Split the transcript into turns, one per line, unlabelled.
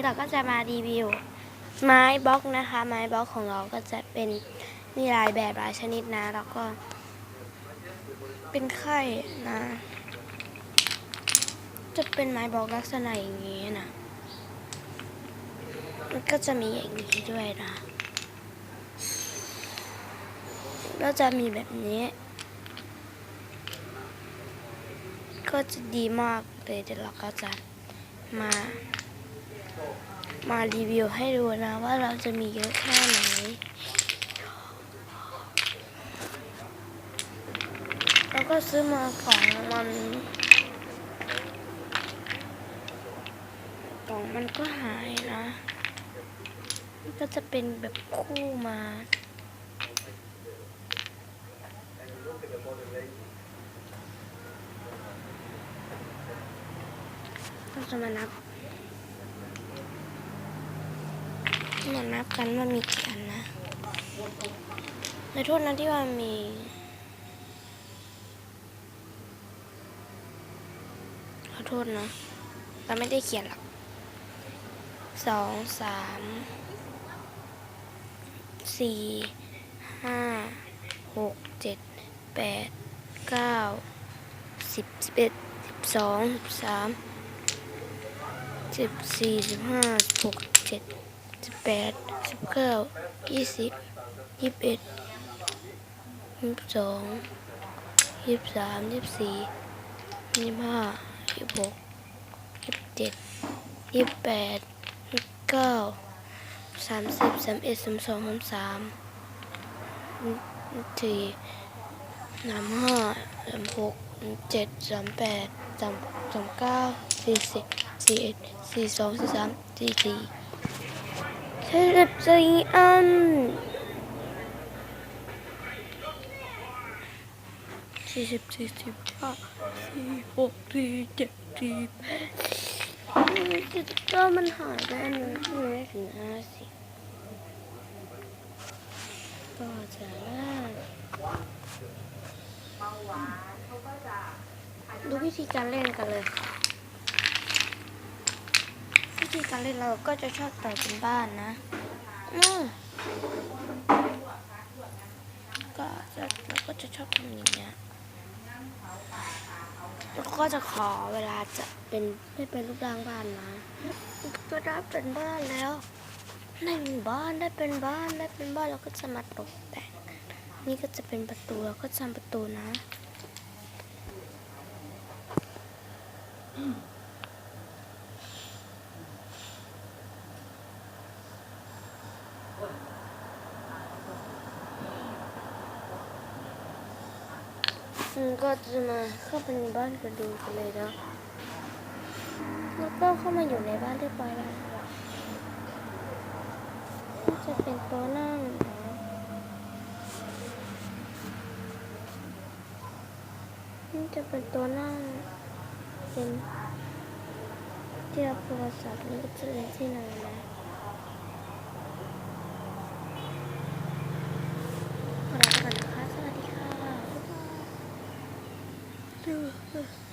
นี้เราก็จะมารีวิว ไม้บล็อกนะคะ ไม้บล็อกของเราก็จะเป็นมีหลายแบบหลายชนิดนะ แล้วก็ เป็นไข่นะ จะเป็นไม้บล็อกลักษณะอย่างนี้นะมันก็จะมีอย่างนี้ด้วยนะแล้วจะมีแบบนี้ ก็จะดีมากเลยเดี๋ยวเราก็จะมา มารีวิวให้ดูนะว่าเราจะมีเยอะแค่ไหนแล้วก็ซื้อมากล่องมันกล่องมันก็หายนะมันก็จะเป็นแบบคู่มาเราจะมานับ มานับกันว่ามีกี่อันนะในโทษนะที่ว่ามีขอโทษนะเราไม่ได้เขียนหรอกสองสามสี่ห้าหกเจ็ดแปดเก้าสิบสิบเอ็ดสิบสองสิบสามสิบสี่สิบห้าหกเจ็ด สิบแปดสิบเก้ายี่สิบยี่สิบเอ็ดยี่สิบสองยี่สิบสามยี่สิบสี่ยี่สิบห้ายี่สิบหกยี่สิบเจ็ดยี่สิบแปดยี่สิบเก้าสามสิบสามเอ็ดสามสองสามสามสี่สามห้าสามหกเจ็ดสามแปดสามสามเก้าสี่สิบสี่เอ็ดสี่สองสี่สามสี่สี่ สี่สิบสี่อันสี่สิบสี่สิบห้าสี่หกสี่เจ็ดสี่แปดสิบก้ามันหายไปอันหนึงที่มันไม่ถึงห้าสิบก็จะได้ดูวิธีการเล่นกันเลย ธีการเล่นเราก็จะชอบต่อยเป็นบ้านนะอืมก็จะเราก็จะชอบทำอย่างเงี้ยแล้วก็จะขอเวลาจะเป็นไม่เป็นรูปร่างบ้านนะก็ได้เป็นบ้านแล้วได้เป็นบ้านได้เป็นบ้านได้เป็นบ้านเราก็จะมาตกแต่งนี่ก็จะเป็นประตูเราก็จะทำประตูนะอื ก็จะมาเข้าไปในบ้านกันดูกันเลยนะแล้วก็เข้ามาอยู่ในบ้านเรียบร้อยแล้วนี่จะเป็นโต๊ะนั่งนี่จะเป็นต๊ะนั่งเป็นที่รับโทรศัพท์นี่ก็จะเป็นที่นอนนะ ข